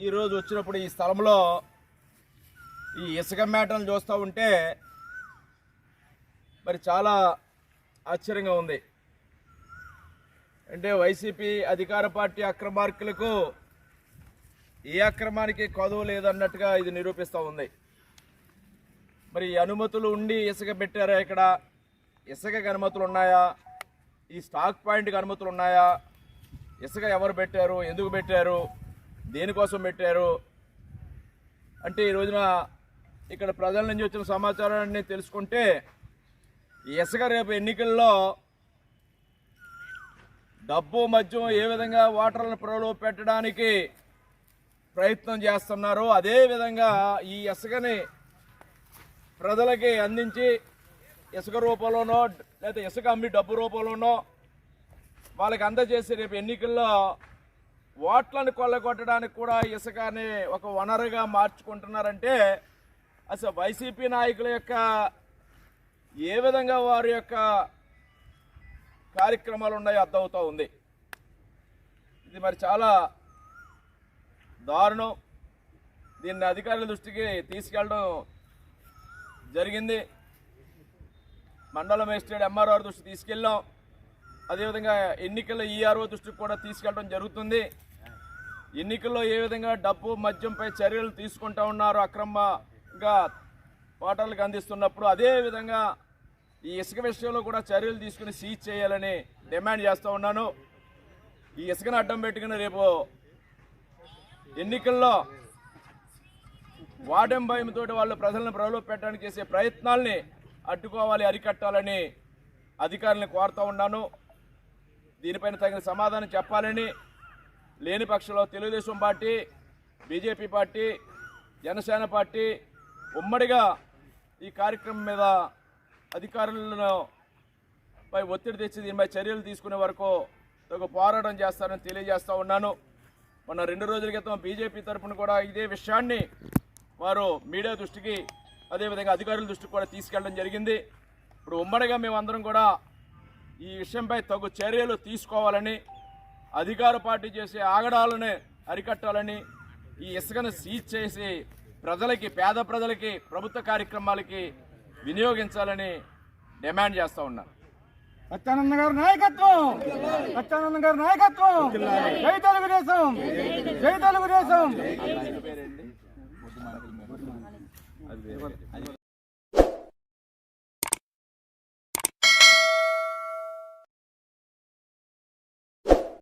ఈరోజు వచ్చినప్పుడు ఈ స్థలంలో ఈ ఇసుక మేటను చూస్తూ ఉంటే మరి చాలా ఆశ్చర్యంగా ఉంది. అంటే వైసీపీ అధికార పార్టీ అక్రమార్కులకు ఏ అక్రమానికి కొదవు లేదన్నట్టుగా ఇది నిరూపిస్తూ ఉంది. మరి ఈ అనుమతులు ఉండి ఇసుక పెట్టారా ఇక్కడ? ఇసుకకి అనుమతులు ఉన్నాయా? ఈ స్టాక్ పాయింట్కి అనుమతులు ఉన్నాయా? ఇసుక ఎవరు పెట్టారు? ఎందుకు పెట్టారు? దేనికోసం పెట్టారు? అంటే ఈ రోజున ఇక్కడ ప్రజల నుంచి వచ్చిన సమాచారాన్ని తెలుసుకుంటే ఈ ఇసుక రేపు ఎన్నికల్లో డబ్బు మద్యం ఏ విధంగా ఓటర్లను ప్రలోభ పెట్టడానికి ప్రయత్నం చేస్తున్నారో అదే విధంగా ఈ ఇసుకని ప్రజలకి అందించి ఇసుక రూపంలోనో లేదా ఇసుక అమ్మి డబ్బు రూపంలోనో వాళ్ళకి అందజేసి రేపు ఎన్నికల్లో ఓట్లను కొల్లగొట్టడానికి కూడా ఇసుకని ఒక వనరుగా మార్చుకుంటున్నారంటే అసలు వైసీపీ నాయకుల యొక్క ఏ విధంగా వారి యొక్క కార్యక్రమాలు ఉన్నాయో అర్థమవుతూ ఉంది. ఇది మరి చాలా దారుణం. దీన్ని అధికారుల దృష్టికి తీసుకెళ్ళడం జరిగింది. మండల మేజిస్ట్రేట్ ఎంఆర్ఆర్ దృష్టి తీసుకెళ్ళాం. అదేవిధంగా ఎన్నికల ఈఆర్ఓ దృష్టికి కూడా తీసుకెళ్ళడం జరుగుతుంది. ఎన్నికల్లో ఏ విధంగా డబ్బు మద్యంపై చర్యలు తీసుకుంటా ఉన్నారు అక్రమంగా ఓటర్లకు అందిస్తున్నప్పుడు అదేవిధంగా ఈ ఇసుక విషయంలో కూడా చర్యలు తీసుకుని సీజ్ చేయాలని డిమాండ్ చేస్తూ ఉన్నాను. ఈ ఇసుకను అడ్డం పెట్టుకుని రేపు ఎన్నికల్లో వాడెం భయంతో వాళ్ళు ప్రజలను ప్రలోభ పెట్టడానికి చేసే ప్రయత్నాల్ని అడ్డుకోవాలి అరికట్టాలని అధికారులను కోరుతూ ఉన్నాను. దీనిపైన తగిన సమాధానం చెప్పాలని లేని పక్షంలో Telugu Desam party BJP party Janasena party ఉమ్మడిగా ఈ కార్యక్రమం మీద అధికారులను పై ఒత్తిడి తెచ్చి దీనిపై చర్యలు తీసుకునే వరకు తగు పోరాటం చేస్తారని తెలియజేస్తూ ఉన్నాను. మొన్న రెండు రోజుల క్రితం బీజేపీ తరఫున కూడా ఇదే విషయాన్ని వారు మీడియా దృష్టికి అదేవిధంగా అధికారుల దృష్టికి కూడా తీసుకెళ్ళడం జరిగింది. ఇప్పుడు ఉమ్మడిగా మేమందరం కూడా ఈ విషయంపై తగు చర్యలు తీసుకోవాలని అధికార పార్టీ చేసే ఆగడాలని అరికట్టాలని ఈ ఇసుకను సీజ్ చేసి ప్రజలకి పేద ప్రజలకి ప్రభుత్వ కార్యక్రమాలకి వినియోగించాలని డిమాండ్ చేస్తూ ఉన్నారు సత్యానంద గారి నాయకత్వం! సత్యానంద గారి నాయకత్వం! జై తెలుగుదేశం! జై తెలుగుదేశం!